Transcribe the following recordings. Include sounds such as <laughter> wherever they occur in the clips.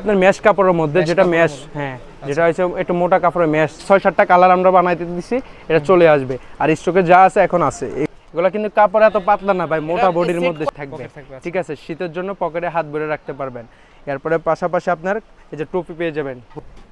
আপনার ম্যাশ কাপড়ের মধ্যে যেটা ম্যাশ হ্যাঁ যেটা হচ্ছে একটু মোটা কাপড়ের ম্যাশ ছয় সাতটা কালার আমরা বানাইতে দিছি এটা চলে আসবে। আর স্টকে যা আছে এখন আছে। এগুলো কিন্তু কাপড় এত পাতলা না ভাই মোটা বডির মধ্যে থাকবে। থাকবে, আচ্ছা। ঠিক আছে শীতের জন্য পকেটে হাত ভরে রাখতে পারবেন। এরপরে পাশাপাশি আপনার এই যে টুপি পেয়ে যাবেন।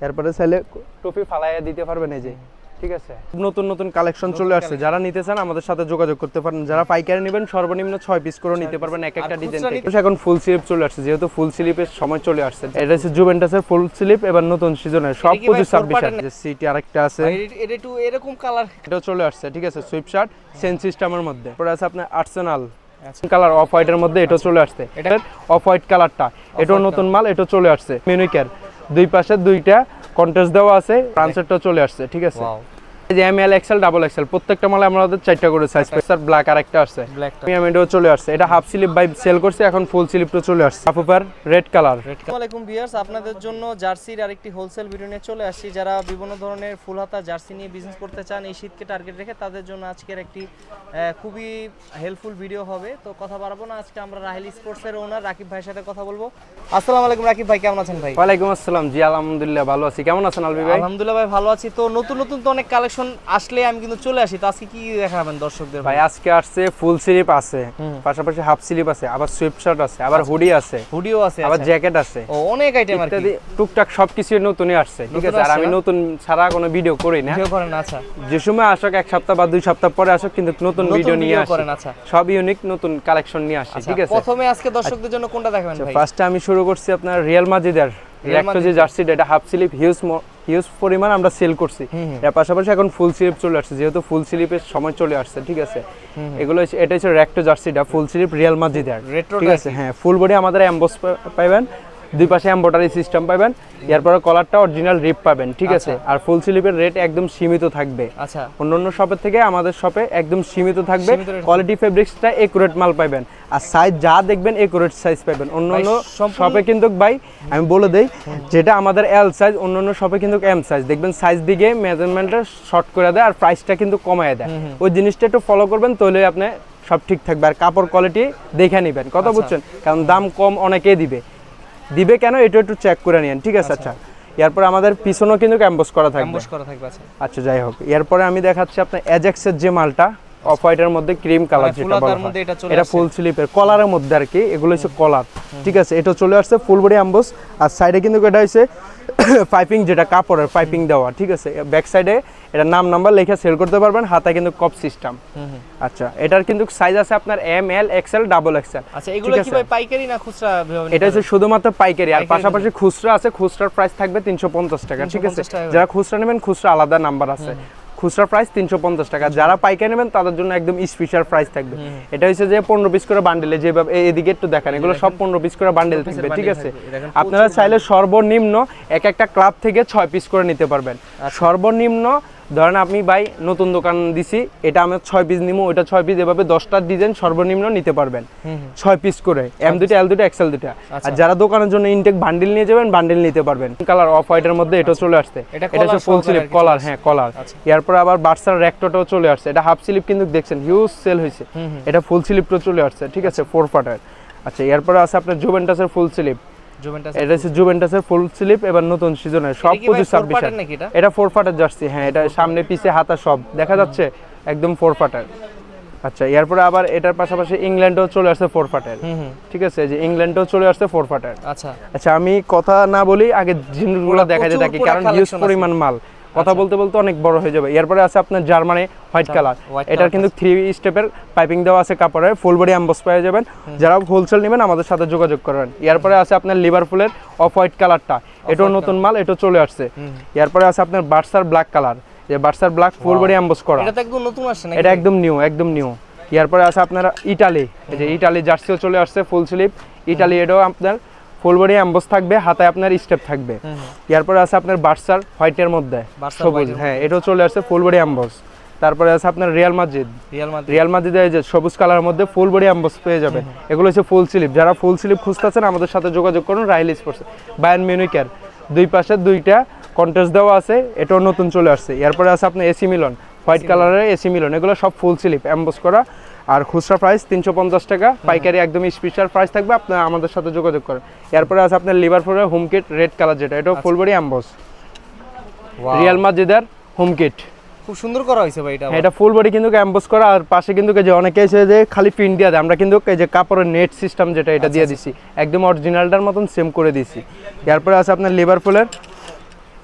এরপরে চাইলে টুপি ফালাইয়া দিতে পারবেন এই যে। ঠিক আছে। নতুন নতুন কালেকশন চলে আসছে। যারা নিতে চান আমাদের সাথে যোগাযোগ করতে পারেন। যারা পাইকারি নেবেন সর্বনিম্ন ছয় পিস করে নিতে পারবেন এক একটা ডিজাইন থেকে। এখন ফুল স্লিপ চলে আসছে। যেহেতু ফুল স্লিপের সময় চলে আসছে। এটা হচ্ছে জুভেন্টাসের ফুল স্লিপ এবার নতুন সিজনের সব এটা কি ভাই পঁচিশ ছাব্বিশ four part-এর যে সিটি আরেকটা আছে। এটা- এটা একটু এরকম কালার এটাও চলে আসছে ঠিক আছে? সুইপ শার্ট সেন সিস্টেমের মধ্যে। পরে আছে আপনার আর্সেনাল। কালার অফ হোয়াইটের মধ্যে এটাও চলে আসছে। এটা অফ হোয়াইট কালারটা এটাও নতুন মাল এটাও চলে আসছে। মিউনিকের দুই পাশে দুইটা কন্টেস্ট দেওয়া আছে ট্রান্সেটটাও চলে আসছে ঠিক আছে? যে M L XL double XL প্রত্যেকটা মালে আমাদের চারটা করে সাইজ স্যার ব্ল্যাক আর একটা আসছে প্রিমিয়াম এটাও চলে আসছে। এটা হাফ স্লিপ বাই সেল করছে এখন ফুল স্লিপটা চলে আসছে। হাফ উপর রেড কালার আসসালামাইকুম ভিউয়ার্স আপনাদের জন্য জার্সির আরেকটি হোলসেল ভিডিও নিয়ে চলে আসছি। যারা বিভিন্ন ধরনের ফুল হাতা জার্সি নিয়ে বিজনেস করতে চান এই শীতকে টার্গেট রেখে তাদের জন্য আজকের একটি খুবই হেল্পফুল ভিডিও হবে। তো কথা বাড়াবো না আজকে আমরা রাহেল স্পোর্টসের ওনার রাকিব ভাইয়ের সাথে কথা বলব। আসসালামু আলাইকুম রাকিব ভাই কেমন আছেন ভাই? ওয়ালাইকুম আসসালাম। জি আলহামদুলিল্লাহ ভালো আছি। কেমন আছেন আলবি ভাই? আলহামদুলিল্লাহ ভাই ভালো আছি। তো নতুন নতুন তো অনেক কালেকশন আসলে আমি কিন্তু চলে আসি। তো আজকে কি দেখাবেন দর্শকদের ভাই আজকে আসছে ফুল স্লিপ আছে পাশাপাশি হাফ স্লিপ আছে আবার সুইপ শার্ট আছে আবার হুডি আছে হুডিও আছে আবার আচ্ছা। জ্যাকেট আছে। ও অনেক আইটেম আর কি। টুকটাক সবকিছু নতুনই আসছে ঠিক আছে? আর আমি নতুন ছাড়া কোনো ভিডিও করি না। ভিডিও করেন আচ্ছা। যে সময় আসুক এক সপ্তাহ বা দুই সপ্তাহ পরে আসুক কিন্তু নতুন ভিডিও নিয়ে আসি। করেন আচ্ছা। সব ইউনিক নতুন কালেকশন নিয়ে আসি আচ্ছা, ঠিক আছে? প্রথমে আজকে দর্শকদের জন্য কোনটা দেখাবেন ভাই? ফার্স্টে আমি শুরু করছি আপনার রিয়াল মাজিদের একটা যে জার্সিটা এটা হাফ স্লিপ হিউজ হিউজ পরিমাণ আমরা সেল করছি। এর পাশাপাশি এখন ফুল স্লিপ চলে আসছে যেহেতু ফুল স্লিপের সময় চলে আসছে ঠিক আছে? এগুলো এটা হচ্ছে রেক্টো জার্সিটা ফুল স্লিপ রিয়াল মাদ্রিদের ঠিক আছে? হ্যাঁ ফুল বডি আমাদের অ্যাম্বস পাবেন দুই পাশে এম্বয়ডারি সিস্টেম পাবেন এরপরে কলারটা অরিজিনাল রিপ পাবেন ঠিক আছে? আর ফুল স্লিপের রেট একদম সীমিত থাকবে। আচ্ছা। অন্যান্য শপের থেকে আমাদের শপে একদম সীমিত থাকবে। কোয়ালিটি ফেব্রিক্সটা একুরেট মাল পাবেন। আর সাইজ যা দেখবেন একুরেট সাইজ পাবেন। অন্যান্য শপে কিন্তু ভাই আমি বলে দেই যেটা আমাদের এল সাইজ অন্যান্য শপে কিন্তু এম সাইজ দেখবেন সাইজ দিকে মেজারমেন্টটা শর্ট করে দেয় আর প্রাইসটা কিন্তু কমায় দেয়। ওই জিনিসটা একটু ফলো করবেন তাহলে আপনি সব ঠিক থাকবে। আর কাপড় কোয়ালিটি দেখে নেবেন। আচ্ছা। কথা বুঝছেন কারণ দাম কম অনেকেই দিবে। দিবে কেন এটা একটু চেক করে নিন ঠিক আছে? আচ্ছা। এরপর আমাদের পিছনেও কিন্তু ক্যাম্পাস করা থাকবে। অ্যাম্বস করা থাকবে আচ্ছা। আচ্ছা যাই হোক। এরপরে আমি দেখাচ্ছি আপনার অ্যাজাক্সের যে মালটা অফ হোয়াইটের মধ্যে ক্রিম কালার মানে যেটা বলা এটা ফুল স্লিপের কলারের মধ্যে আর কি এগুলো হচ্ছে কলার ঠিক আছে? এটা চলে আসছে ফুল বডি অ্যাম্বস আর সাইডে কিন্তু এটা হচ্ছে <coughs> পাইপিং যেটা কাপড়ের পাইপিং দেওয়া ঠিক আছে? ব্যাক সাইডে এটা নাম নাম্বার লেখা সেল করতে পারবেন হাতে কিন্তু কপ সিস্টেম আচ্ছা এটার কিন্তু সাইজ আছে আপনার M L XL double XL আচ্ছা এগুলো কি ভাই পাইকারি না খুচরা এটা হচ্ছে শুধুমাত্র পাইকারি আর পাশাপাশি খুচরা আছে খুচরার প্রাইস থাকবে তিনশো পঞ্চাশ টাকা ঠিক আছে? যারা খুচরা নেবেন খুচরা আলাদা নাম্বার আছে। খুচরা প্রাইস তিনশো পঞ্চাশ টাকা যারা পাইকারি নেবেন তাদের জন্য একদম স্পেশাল প্রাইস থাকবে। এটা হচ্ছে যে পনেরো পিস করে বান্ডেলে যেভাবে এদিকে একটু দেখেন এগুলো সব পনেরো পিস করে বান্ডেল থাকবে ঠিক আছে? আপনারা চাইলে সর্বনিম্ন এক একটা ক্লাব থেকে ছয় পিস করে নিতে পারবেন। আচ্ছা। সর্বনিম্ন ধরেন আপনি ভাই নতুন দোকান দিছি এটা আমি ছয় পিস নিবো ওটা ছয় পিস এভাবে দশটা ডিজাইন সর্বনিম্ন নিতে পারবেন। ছয় পিস করে এম দুটো এল দুটো এক্সেল দুটো আচ্ছা। আর যারা দোকানের জন্য ইনটেক বান্ডিল নিয়ে যাবেন বান্ডিল নিতে পারবেন। কালার অফ হোয়াইটের মধ্যে এটা চলে আসছে। এটা হচ্ছে ফুল স্লিপ কলার হ্যাঁ কলার আচ্ছা। এরপর আবার বার্সার র্যাকটোটাও চলে আসছে। এটা হাফ স্লিপ কিন্তু দেখছেন হিউজ সেল হয়েছে। এটা ফুল স্লিপটা চলে আসছে ঠিক আছে ফোর ফাটার আচ্ছা এরপরে আছে আপনার জুভেন্টাসের ফুল স্লিপ এটা হচ্ছে জুভেন্টাসের ফুল স্লিপ এবার নতুন সিজনের সব এটা? পঁচিশ ছাব্বিশ ফোর ফাটার জার্সি হ্যাঁ এটা সামনে পিছে হাতা সব। দেখা যাচ্ছে একদম ফোর ফাটার আচ্ছা এরপরে আবার এটার পাশাপাশি ইংল্যান্ডও চলে আসছে ফোর ফাটার ঠিক আছে যে ইংল্যান্ডও চলে আসছে ফোর ফাটার আচ্ছা। আচ্ছা আমি কথা না বলি আগে জিনিসগুলো দেখাতে যায় থাকি কারণ হিউজ পরিমাণ মাল। কথা বলতে বলতে অনেক বড় হয়ে যাবে। এরপরে আছে আপনার জার্মানি হোয়াইট কালার। এটার কিন্তু থ্রি স্টেপের পাইপিং দেওয়া আছে কাপড়ের ফুল বডি অ্যাম্বস পেয়ে যাবেন। যারা হোলসেল নেবেন আমাদের সাথে যোগাযোগ করবেন। এরপরে আছে আপনার লিভারপুলের অফ হোয়াইট কালারটা এটাও নতুন মাল এটাও চলে আসছে। এরপরে আছে আপনার বার্সার ব্ল্যাক কালার যে বার্সার ব্ল্যাক ফুল বডি অ্যাম্বস করা। এটা একদম নতুন আসছে নাকি? এটা একদম নিউ একদম নিউ এরপরে আছে আপনার ইটালি এই যে ইটালি জার্সিও চলে আসছে ফুল স্লিপ ইটালি এটাও আপনার ফুল বডি অ্যাম্বস থাকবে হাতে আপনার স্টেপ থাকবে। এরপরে আছে আপনার বার্সার হোয়াইটের মধ্যে সবুজ। হ্যাঁ এটাও চলে আসছে ফুল বডি অ্যাম্বস। তারপরে আছে আপনার রিয়াল মাদ্রিদ। রিয়াল এই যে সবুজ কালারের মধ্যে ফুল বডি অ্যাম্বস পেয়ে যাবেন এগুলো হচ্ছে ফুল স্লিপ। যারা ফুল স্লিপ খুঁজতেছেন আমাদের সাথে যোগাযোগ করুন রাইল স্পোর্টস। বায়ান মিউনিকের দুই পাশে দুইটা কন্টেস্ট দেওয়া আছে এটাও নতুন চলে আসছে। এরপরে আছে আপনার এসি মিলন হোয়াইট কালারের এসি মিলন। এগুলো সব ফুল স্লিপ অ্যাম্বস করা। আর খুচরা প্রাইস তিনশো পঞ্চাশ টাকা। পাইকারি একদম স্পেশাল প্রাইস থাকবে আপনার আমাদের সাথে যোগাযোগ করেন। এরপরে আছে আপনার লিভারপুলের হোম কিট রেড কালার যেটা এটাও আচ্ছা। ফুলবডি অ্যাম্বস রিয়াল মাজিদের হোম কিট খুব সুন্দর করা হয়েছে ভাই এটা। এটা ফুল বডি কিন্তু অ্যাম্বস করা আর পাশে কিন্তু যে অনেকে এসে যে খালি প্রিন্ট দিয়ে দেয়। আমরা কিন্তু এই যে কাপড়ের নেট সিস্টেম যেটা এটা দিয়ে দিছি একদম অরিজিনালটার মতন সেম করে দিছি। এরপরে আছে আপনার লিভারপুলের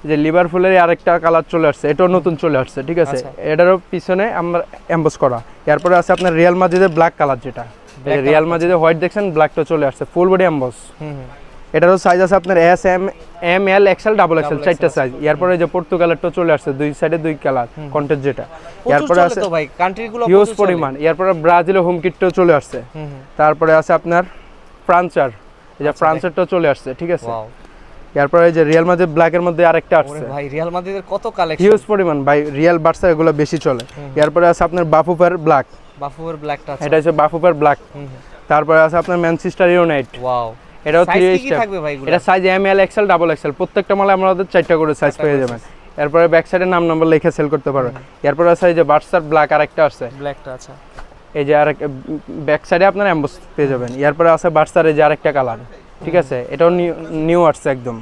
যে লিভারপুলের আরেকটা কালার চলে আসছে এটাও নতুন চলে আসছে ঠিক আছে? আচ্ছা। এটারও পিছনে আমরা অ্যাম্বস করা। এরপরে আছে আপনার রিয়াল মাজিদের ব্ল্যাক কালার যেটা। রিয়াল মাজিদের হোয়াইট দেখছেন ব্ল্যাকটা চলে আসছে ফুল বডি অ্যাম্বস। এটারও সাইজ আছে আপনার S M M L XL double XL চারটা সাইজ এরপরে যে পর্তুগালেরটা চলে আসছে দুই সাইডে দুই কালার কন্টেন্ট যেটা। এরপরে আছে তো ভাই কান্ট্রি গুলো হিউজ পরিমাণ। এরপরে ব্রাজিলের হোম কিটটাও চলে আসছে। তারপরে আছে আপনার ফ্রান্সার এই যে আচ্ছা, ফ্রান্সেরটাও চলে আসছে ঠিক আছে? এরপরে এই যে রিয়াল মাদ্রিদ ব্ল্যাকের মধ্যে আরেকটা আসছে। ভাই রিয়াল মাদ্রিদের কত কালেকশন হিউজ পরিমাণ ভাই। রিয়াল বার্সা এগুলো বেশি চলে। এরপরে আছে আপনার বাফুপার ব্ল্যাক বাফুয়ের ব্ল্যাকটা আছে। এটা হচ্ছে বাফুপার ব্ল্যাক। তারপরে আছে আপনার ম্যানচেস্টার ইউনাইট ওয়াও এটাও থ্রি থাকবে ভাই এটা size M L XL double XL প্রত্যেকটা মালে আমাদের চারটা করে সাইজ পেয়ে যাবেন। এরপরে ব্যাক সাইডে নাম নাম্বার লিখে সেল করতে পারবেন। এরপরে আছে এই যে বার্সার ব্ল্যাক আরেকটা আছে। ব্ল্যাকটা আচ্ছা এই যে আরেক ব্যাক সাইডে আপনার অ্যাম্বস পেয়ে যাবেন। এরপরে আছে বার্সার এই যে আরেকটা কালার ঠিক আছে? এটাও নিউ আসছে একদম।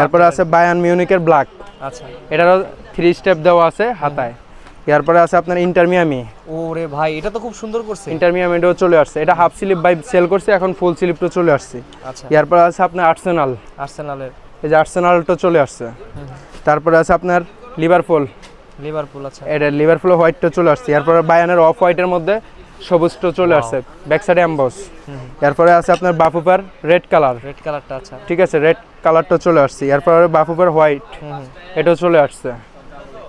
এরপরে আছে বায়ান মিউনিকের ব্ল্যাক আচ্ছা। এটারও থ্রি স্টেপ দেওয়া আছে হাতায়। এরপরে আছে আপনার ইন্টারমিয়ামি ওরে ভাই এটা তো খুব সুন্দর করছে। ইন্টারমিয়ামিটাও চলে আসছে। এটা হাফ স্লিপ বাই সেল করছে এখন ফুল স্লিপটা চলে আসছে। আচ্ছা। এরপরে আছে আপনার আর্সেনাল আর্সেনালের এই যে আর্সেনালটা চলে আসছে। তারপরে আছে আপনার লিভারপুল লিভারপুল আচ্ছা। এটা লিভারপুল হোয়াইটটা চলে আসছে। এরপরে বায়ানের অফ হোয়াইটের মধ্যে সবুজটা চলে আসছে ব্যাক সাইডে অ্যাম্বস এরপরে আছে আপনার বাফুপার রেড কালার রেড কালারটা আচ্ছা। ঠিক আছে রেড কালারটা চলে আসছে। এরপরে বাফুপার হোয়াইট। এটাও চলে আসছে।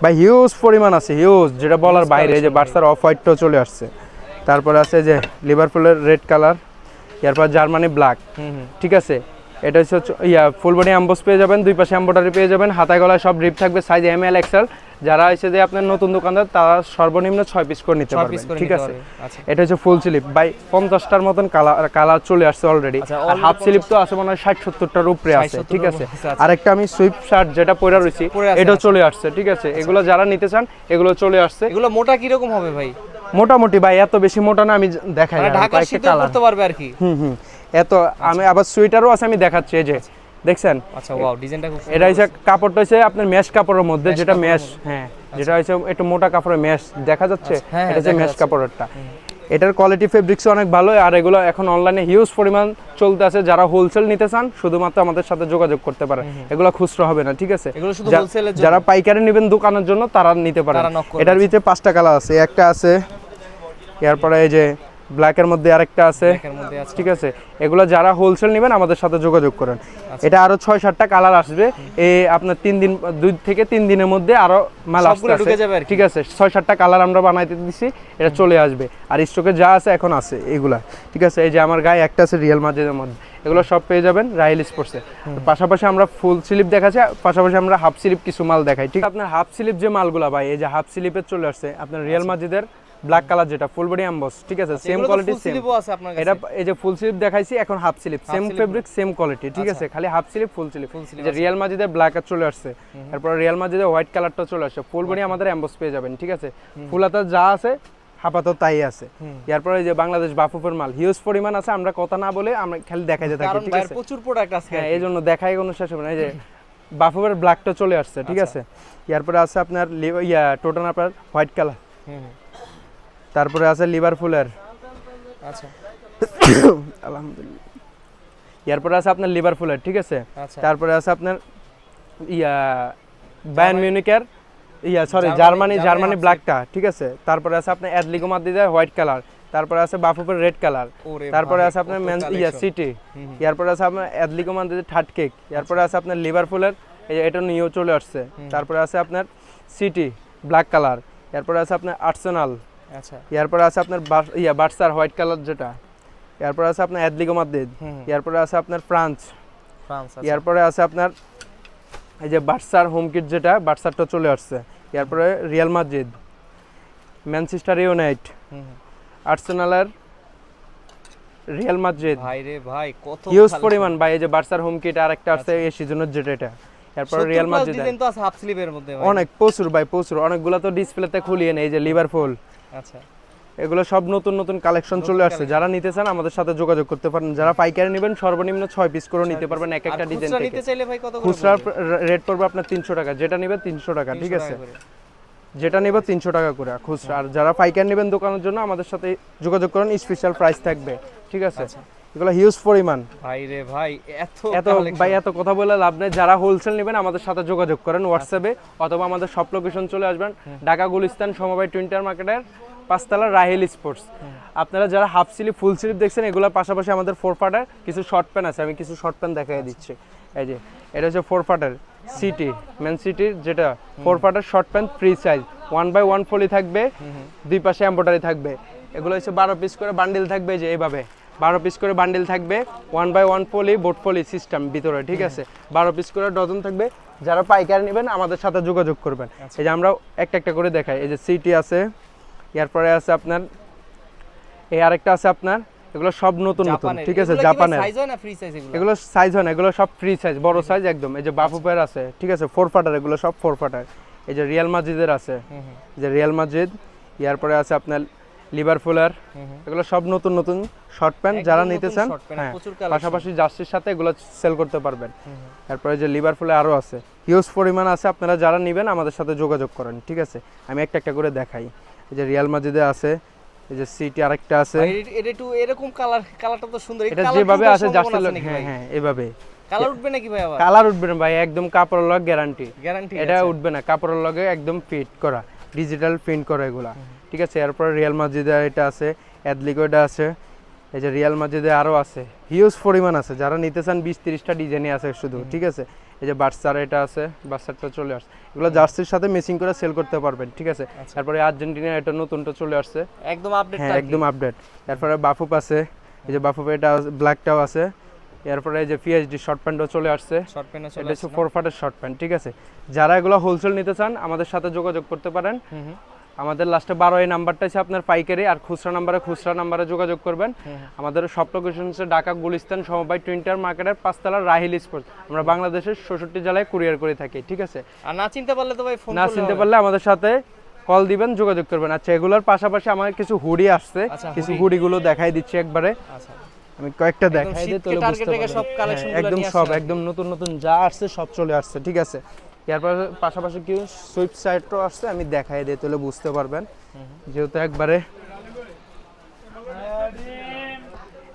বা হিউজ পরিমাণ আছে হিউজ যেটা বলার বাইরে যে বার্সার অফ হোয়াইটটাও চলে আসছে। তারপরে আছে যে লিভারপুলের রেড কালার এরপর জার্মানি ব্ল্যাক। ঠিক আছে? এটা হচ্ছে ইয়া ফুল বডি অ্যাম্বোস পেয়ে যাবেন দুই পাশে এম্বয়ডারি পেয়ে যাবেন হাতায় গলায় সব রিপ থাকবে সাইজ এম এল এক্সেল যারা এসে যে আপনার নতুন দোকানদার তারা সর্বনিম্ন ছয় পিস করে নিতে ছয় পারবেন ঠিক আছে? আচ্ছা। এটা হচ্ছে ফুল স্লিপ বাই পঞ্চাশটার মতন কালার কালার চলে আসছে অলরেডি আচ্ছা, আর হাফ স্লিপ তো আছে মনে হয় ষাট সত্তরটার উপরে আছে ঠিক আছে। আরেকটা আমি সুইপ শার্ট যেটা পরে রয়েছি এটাও আচ্ছা। চলে আসছে ঠিক আছে? এগুলো যারা নিতে চান এগুলো চলে আসছে। এগুলো মোটা কীরকম হবে ভাই? মোটামুটি ভাই এত বেশি মোটা না আমি দেখাই মানে কালার করতে পারবে আর কি। হুম হুম। এত আমি আবার সুইটারও আছে আমি দেখাচ্ছি এই যে দেখছেন? আচ্ছা ওয়াও ডিজাইনটা খুব এটা হচ্ছে কাপড়টা হচ্ছে আপনার মেশ কাপড়ের মধ্যে যেটা মেশ হ্যাঁ যেটা হচ্ছে একটু মোটা কাপড়ের মেশ দেখা যাচ্ছে? আচ্ছা, হ্যাঁ, এটা হচ্ছে দেখা মেশ যাচ্ছে। কাপড়েরটা। এটার কোয়ালিটি ফেব্রিক্স অনেক ভালো আর এগুলো এখন অনলাইনে হিউজ পরিমাণ চলতে আছে। যারা হোলসেল নিতে চান শুধুমাত্র আমাদের সাথে যোগাযোগ করতে পারে এগুলো খুচরো হবে না ঠিক আছে? যা-? যারা পাইকারি নেবেন দোকানের জন্য তারা নিতে পারে। এটার ভিতরে পাঁচটা কালার আছে একটা আছে এরপরে এই যে ব্ল্যাকের মধ্যে আরেকটা আছে। ঠিক আছে? এগুলো যারা হোলসেল নেবেন আমাদের সাথে যোগাযোগ করেন। আচ্ছা। এটা আরও ছয় সাতটা কালার আসবে এই আপনার তিন দিন দুই থেকে তিন দিনের মধ্যে আরও মাল আসতে কি। ঠিক আছে? ছয় সাতটা কালার আমরা বানাইতে দিচ্ছি এটা চলে আসবে। আর স্টকে যা আছে এখন আছে এগুলা। ঠিক আছে? এই যে আমার গায়ে একটা আছে রিয়েল মার্জিনের মধ্যে। এগুলো সব পেয়ে যাবেন রাইল স্পোর্টসে পাশাপাশি আমরা ফুল স্লিপ দেখাচ্ছি পাশাপাশি আমরা হাফ স্লিপ কিছু মাল দেখাই। ঠিক আপনার হাফ স্লিপ যে মালগুলা ভাই এই যে হাফ স্লিপের চলে আসছে আপনার রিয়েল মার্জিদের ব্ল্যাক কালার যেটা ফুল বডি অ্যাম্বস ঠিক আছে? সেম আচ্ছা। কোয়ালিটি সেম sleeve-ও আছে আপনার কাছে? এটা এই যে ফুল স্লিপ দেখাইছি এখন half sleeve same fabric same quality ঠিক আছে? খালি হাফ স্লিপ ফুল স্লিপ যে রিয়াল মাজিদের ব্ল্যাক আর চলে আসছে। তারপর রিয়াল মাজিদের হোয়াইট কালারটা চলে আসছে। ফুল বডি আমাদের এমবস পেয়ে যাবেন ঠিক আছে? ফুল হাতা যা আছে হাপাতো তাই আছে। এরপরে এই যে বাংলাদেশ বাফুফের মাল হিউজ পরিমাণ আছে আমরা কথা না বলে আমরা খালি দেখাইতে থাকি ঠিক আছে? প্রচুর প্রোডাক্ট আছে হ্যাঁ এই জন্য দেখাই কোনো শেষ হবে না। এই যে <laughs> বাফুফের ব্ল্যাকটা চলে আসছে ঠিক আচ্ছা। আছে? এরপরে আছে আপনার ইয়া টোটান আপনার হোয়াইট কালার। তারপরে আছে লিভারপুলের আচ্ছা। <coughs> আলহামদুলিল্লাহ। এরপরে আছে আপনার লিভারপুলের ঠিক আছে? আচ্ছা। তারপরে আছে আপনার ইয়া বায়ান মিউনিকের ইয়া সরি জার্মানি- জার্মানি ব্ল্যাকটা ঠিক আছে? তারপরে আছে আপনার অ্যাডলিগো মাদ্রিদের হোয়াইট কালার তারপরে আছে বাফুপের রেড কালার তারপরে আছে আপনার ম্যান ইয়া সিটি। এরপরে আছে আপনার অ্যাডলিগো মাদ্রিদের থার্ড কেক এরপরে আছে আপনার লিভারপুলের এই যে এটা নিয়েও চলে আসছে। তারপরে আছে আপনার সিটি ব্ল্যাক কালার এরপরে আছে আপনার আর্সেনাল আচ্ছা। এরপরে আছে আপনার ইয়া বার্সার হোয়াইট কালার যেটা। এরপরে আছে আপনার মাদ্রিদ। এরপরে আছে আপনার ফ্রান্স। ফ্রান্স আচ্ছা। এরপরে আছে আপনার এই যে বার্সার হোম কিট যেটা বার্সারটা চলে আসছে। এরপরে রিয়াল মাদ্রিদ ম্যানচেস্টার ইউনাইট। আর্সেনালের রিয়াল মাদ্রিদ। ভাই রে ভাই কত হিউজ পরিমাণ ভাই এই যে বার্সার হোম কিট আর একটা আসছে এই সিজনের যেটা এটা। এরপর রিয়াল মাদ্রিদ। তো আছে হাফ স্লিভের মধ্যে অনেক প্রচুর ভাই প্রচুর। অনেকগুলো তো ডিসপ্লেতে খুলিয়ে নেই এই যে লিভারপুল আচ্ছা। এগুলো সব নতুন নতুন কালেকশন চলে আসছে। যারা নিতে চান আমাদের সাথে যোগাযোগ করতে পারেন। যারা পাইকারি নেবেন সর্বনিম্ন ছয় পিস করে নিতে পারবেন এক একটা ডিজাইন খুচরার থেকে। নিতে চাইলে ভাই কত করে খুচরা রেট পড়বে আপনার তিনশো টাকা। যেটা নেবে তিনশো টাকা ঠিক আছে? যেটা নেবে তিনশো টাকা করে খুচরা। আর যারা পাইকারি নেবেন দোকানের জন্য আমাদের সাথে যোগাযোগ করেন স্পেশাল প্রাইস থাকবে ঠিক আছে? এগুলো হিউজ পরিমাণ। ভাই রে ভাই এত এত ভাই এত কথা বলে লাভ নেই। যারা হোলসেল নেবেন আমাদের সাথে যোগাযোগ করেন হোয়াটসঅ্যাপে অথবা আমাদের সব লোকেশন চলে আসবেন। ঢাকা গুলিস্তান সমবায় টুইন্টার মার্কেটের পাঁচতলা রাহেল স্পোর্টস আপনারা যারা হাফ স্লিপ ফুল স্লিপ দেখছেন এগুলোর পাশাপাশি আমাদের ফোর ফাটার কিছু শর্ট প্যান্ট আছে। আমি কিছু শর্ট প্যান্ট দেখাই দিচ্ছি। এই যে এটা হচ্ছে ফোর ফাটার সিটি ম্যান সিটির যেটা। ফোর ফাটার short pant free size one by one ফলি থাকবে দুই পাশে এম্ব্রয়ডারি থাকবে। এগুলো হচ্ছে বারো পিস করে বান্ডিল থাকবে যে এইভাবে। বারো পিস করে বান্ডিল থাকবে। ওয়ান বাই ওয়ান ফলি বোট ফলি সিস্টেম ভিতরে ঠিক আছে? বারো পিস করে ডজন থাকবে। যারা পাইকারি নেবেন আমাদের সাথে যোগাযোগ করবেন। এই যে আমরা একটা একটা করে দেখাই। এই যে সিটি আছে এরপরে আছে আপনার এই আরেকটা আছে আপনার এগুলো সব নতুন নতুন ঠিক আছে? জাপানের। size হয় না ফ্রি সাইজ এগুলো? এগুলো সাইজ হয় না এগুলো সব ফ্রি সাইজ বড় সাইজ একদম। এই যে বাফুপের আছে ঠিক আছে? ফোর ফাটার এগুলো সব ফোর ফাটার এই যে রিয়াল মাজিদের আছে। যে রিয়াল মাজিদ ইয়ার পরে আছে আপনার লিভার ফুলার। এগুলো সব নতুন নতুন শর্ট প্যান্ট যারা নিতে চান হ্যাঁ। পাশাপাশি জার্সির সাথে এগুলো সেল করতে পারবেন। তারপরে যে লিভার আরও আছে হিউজ পরিমাণ আছে আপনারা যারা নেবেন আমাদের সাথে যোগাযোগ করেন ঠিক আছে? আমি একটা একটা করে দেখাই। এই যে রিয়াল মাজিদে আছে এই যে সিটি আরেকটা আছে। এটা- এটা একটু এরকম কালার কালারটা তো সুন্দর। এটা যেভাবে আছে জার্সি হ্যাঁ হ্যাঁ এভাবে। কালার উঠবে নাকি ভাই আবার? কালার উঠবে না ভাই একদম কাপড়ের লগ গ্যারান্টি গ্যারান্টি এটা উঠবে না কাপড়ের লগে একদম ফিট করা ডিজিটাল প্রিন্ট করা এগুলা। ঠিক আছে এরপরে রিয়াল মাজিদে এটা আছে অ্যাডলিকোটা আছে এই যে রিয়াল মাজিদে আরও আছে হিউজ পরিমাণ আছে যারা নিতে চান বিশ তিরিশটা ডিজাইনই আছে শুধু ঠিক আছে এই যে বার্সার এটা আছে বার্সারটা চলে আসছে এগুলো জার্সির সাথে মেসিং করে সেল করতে পারবেন ঠিক আছে তারপরে আর্জেন্টিনা এটা নতুনটা চলে আসছে। একদম আপডেট হ্যাঁ একদম আপডেট এরপরে বাফুপ আছে এই যে বাফুপ এটা ব্ল্যাকটাও আছে এরপরে এই যে পিএইচডি শর্ট প্যান্টও চলে আসছে শর্ট প্যান্ট এটা হচ্ছে ফোর ফাটের শর্ট প্যান্ট ঠিক আছে যারা এগুলো হোলসেল নিতে চান আমাদের সাথে যোগাযোগ করতে পারেন আমাদের লাস্টে বারো এই নাম্বারটা হচ্ছে আপনার পাইকারি আর খুচরা নাম্বারে খুচরা নাম্বারে যোগাযোগ করবেন। আমাদের সব লোকেশন হচ্ছে ঢাকা গুলিস্তান সমবায় টুইন্টার মার্কেটের পাঁচতলা রাহিল স্পোর্টস আমরা বাংলাদেশের ষষট্টি জেলায় কুরিয়ার করে থাকি ঠিক আছে? আর না চিনতে পারলে তো ভাই না চিনতে পারলে আমাদের সাথে কল দিবেন যোগাযোগ করবেন। আচ্ছা এগুলোর পাশাপাশি আমার কিছু হুডি আসছে আচ্ছা, কিছু হুডিগুলো দেখাই দিচ্ছি একবারে। আচ্ছা। আমি কয়েকটা দেখাই দিই শীতকে তাহলে বুঝতে পারবেন। সব collection হ্যাঁ, একদম সব একদম নতুন নতুন যা আসছে সব চলে আসছে ঠিক আছে? এরপর পাশাপাশি কি সুইপ সাইডটাও আসছে আমি দেখাই দিই তাহলে বুঝতে পারবেন। যেহেতু একবারে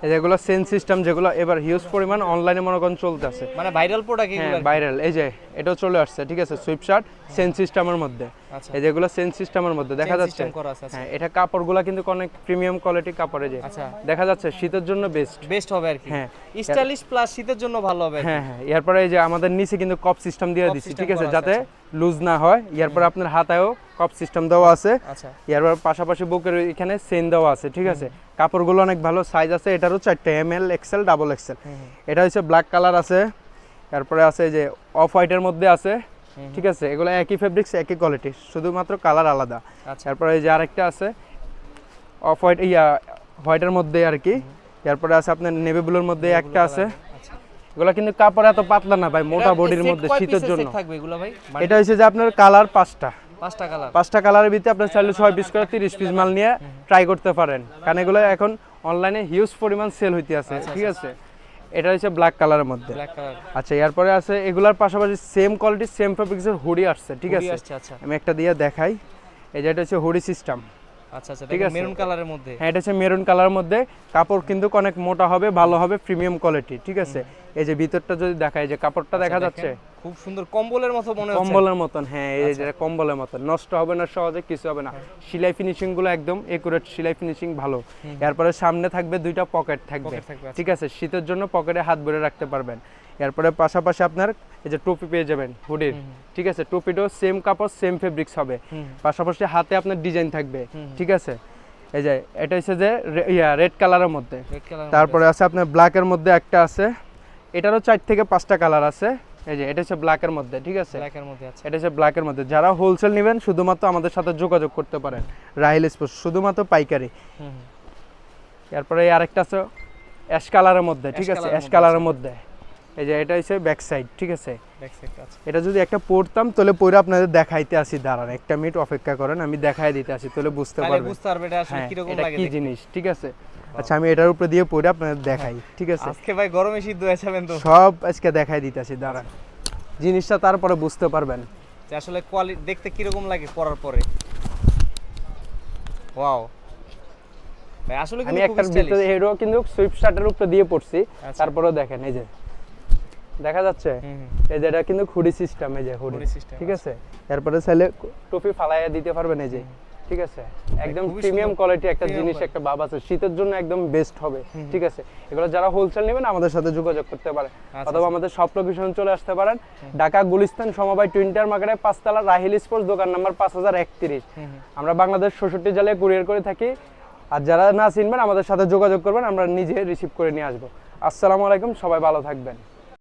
এই যেগুলো সেন্স সিস্টেম যেগুলো এবার হিউজ পরিমাণ অনলাইনে মনে করেন চলতেছে। মানে ভাইরাল প্রোডাক্ট ভাইরাল এই যে এটাও চলে আসছে ঠিক আছে সুইপ শার্ট সেন্স সিস্টেমের মধ্যে। এই যেগুলো সিস্টেমের মধ্যে দেখা যাচ্ছে? আচ্ছা। হ্যাঁ এটা কাপড়গুলো কিন্তু অনেক প্রিমিয়াম কোয়ালিটি কাপড়ে যে। আচ্ছা। দেখা যাচ্ছে শীতের জন্য বেস্ট বেস্ট হবে আর কি। হ্যাঁ। স্টাইলিশ প্লাস শীতের জন্য ভালো হবে হ্যাঁ হ্যাঁ। এরপরে এই যে আমাদের নিচে কিন্তু কপ সিস্টেম দিয়ে দিচ্ছি ঠিক আছে? যাতে লুজ না হয়। এরপরে আপনার হাতায়ও কপ সিস্টেম দেওয়া আছে। আচ্ছা। এরপর পাশাপাশি বুকের এখানে সেন দেওয়া আছে ঠিক আছে? কাপড়গুলো অনেক ভালো সাইজ আছে এটারও চারটে M L XL double XL এটা হচ্ছে ব্ল্যাক কালার আছে। তারপরে আছে যে অফ হোয়াইটের মধ্যে আছে। ঠিক আছে? এগুলো একই ফেব্রিক্স একই কোয়ালিটি শুধুমাত্র কালার আলাদা। আচ্ছা। তারপরে এই যে আরেকটা আছে অফ হোয়াইট ইয়া হোয়াইটের মধ্যে আর কি এরপরে আছে আপনার নেভি ব্লুর মধ্যে একটা আছে। আচ্ছা। এগুলো কিন্তু কাপড় এত পাতলা না ভাই মোটা বডির মধ্যে শীতের জন্য। থাকবে এগুলো ভাই? মানে এটা হচ্ছে যে আপনার কালার পাঁচটা। পাঁচটা কালার পাঁচটা কালারের ভিতরে আপনার চাইলে ছয় পিস করে তিরিশ পিস মাল নিয়ে ট্রাই করতে পারেন। কারণ এগুলো এখন অনলাইনে হিউজ পরিমাণ সেল হইতে আছে ঠিক আছে? এটা হচ্ছে ব্ল্যাক কালারের মধ্যে। আচ্ছা এরপরে আছে এগুলার পাশাপাশি সেম কোয়ালিটি সেম ফেব্রিক্সের হুডি আসছে ঠিক আছে? আচ্ছা। আমি একটা দিয়ে দেখাই। এই যে এটা হচ্ছে হুডি সিস্টেম আচ্ছা আচ্ছা ঠিক ঠিক আছে। মেরুন কালারের মধ্যে। হ্যাঁ এটা হচ্ছে মেরুন কালারের মধ্যে। কাপড় কিন্তু অনেক মোটা হবে ভালো হবে প্রিমিয়াম কোয়ালিটি ঠিক আছে? এই যে ভিতরটা যদি দেখায় যে কাপড়টা দেখা আচ্ছা, যাচ্ছে? খুব সুন্দর কম্বলের মতো মনে হচ্ছে। কম্বলের মতন হ্যাঁ এই আচ্ছা। যে কম্বলের মতন। নষ্ট হবে না সহজে কিছু হবে না। সেলাই ফিনিশিংগুলো একদম একুরেট সেলাই ফিনিশিং ভালো। এরপরে সামনে থাকবে দুইটা পকেট থাকবে, আচ্ছা। ঠিক আছে? শীতের জন্য পকেটে হাত ভরে রাখতে পারবেন। এরপরে পাশাপাশি আপনার এই যে টুপি পেয়ে যাবেন হুডির। ঠিক আছে টুপিটাও সেম কাপড় সেম ফেব্রিক্স হবে। পাশাপাশি হাতে আপনার ডিজাইন থাকবে। ঠিক আছে? এই যে এটা হচ্ছে যে ইয়া রেড কালারের মধ্যে। তারপরে আছে। আপনার ব্ল্যাকের মধ্যে একটা আছে। এটারও চার থেকে পাঁচটা কালার আছে। এই যে এটা হচ্ছে ব্ল্যাকের মধ্যে ঠিক আছে? ব্ল্যাকের মধ্যে আছে। এটা হচ্ছে ব্ল্যাকের মধ্যে। যারা হোলসেল নেবেন শুধুমাত্র আমাদের সাথে যোগাযোগ করতে পারেন। রাহিল স্পোর্টস শুধুমাত্র পাইকারি। এরপরে আরেকটা আছে অ্যাশ কালারের মধ্যে ঠিক আছে? অ্যাশ কালারের মধ্যে। এই যে এটা হচ্ছে ব্যাক সাইড ঠিক আছে? আছে এটা যদি একটা পড়তাম তাহলে পরে আপনাদের দেখাইতে আসি দাঁড়ান একটা মিনিট অপেক্ষা করেন আমি দেখাই দিতে আসি তাহলে বুঝতে পারবেন। বুঝতে পারবে এটা আসলে হ্যাঁ কীরকম এটা লাগে কি জিনিস ঠিক আছে? আচ্ছা আমি এটার উপরে দিয়ে পরে আপনাদের দেখাই ঠিক আছে? আজকে ভাই গরমে সিদ্ধ হয়ে যাবেন তো। সব আজকে দেখাই দিতেছি দাঁড়ান। জিনিসটা তারপরে বুঝতে পারবেন। যে আসলে কোয়ালিটি দেখতে কীরকম লাগে পরার পরে। ওয়াও ভাই আসলে আমি কিন্তু একটার ভিতরে হেডও কিন্তু সুইফট শার্টের উপরে দিয়ে পড়ছি আচ্ছা। তারপরেও দেখেন এই যে। দেখা যাচ্ছে? এই যে এটা কিন্তু হুডি সিস্টেম এই যে Hoodie system, ঠিক আছে? এরপরে চাইলে টুপি ফালাইয়া দিতে পারবেন এই যে। ঠিক আছে? একদম প্রিমিয়াম কোয়ালিটি একটা জিনিস একটা ভাব আছে। শীতের জন্য একদম বেস্ট হবে। ঠিক আছে? এগুলো যারা হোলসেল নেবেন আমাদের সাথে যোগাযোগ করতে পারেন। আচ্ছা, অথবা আমাদের সব লোকেশন চলে আসতে পারেন। ঢাকা গুলিস্তান সমবায় টুইন্টার মার্কেটে পাঁচতলা রাহিল স্পোর্টস দোকান নাম্বার পাঁচ হাজার একত্রিশ। আমরা বাংলাদেশ ষষট্টি জেলায় কুরিয়ার করে থাকি। আর যারা না চিনবেন আমাদের সাথে যোগাযোগ করবেন আমরা নিজে রিসিভ করে নিয়ে আসব। আসসালামু আলাইকুম সবাই ভালো থাকবেন।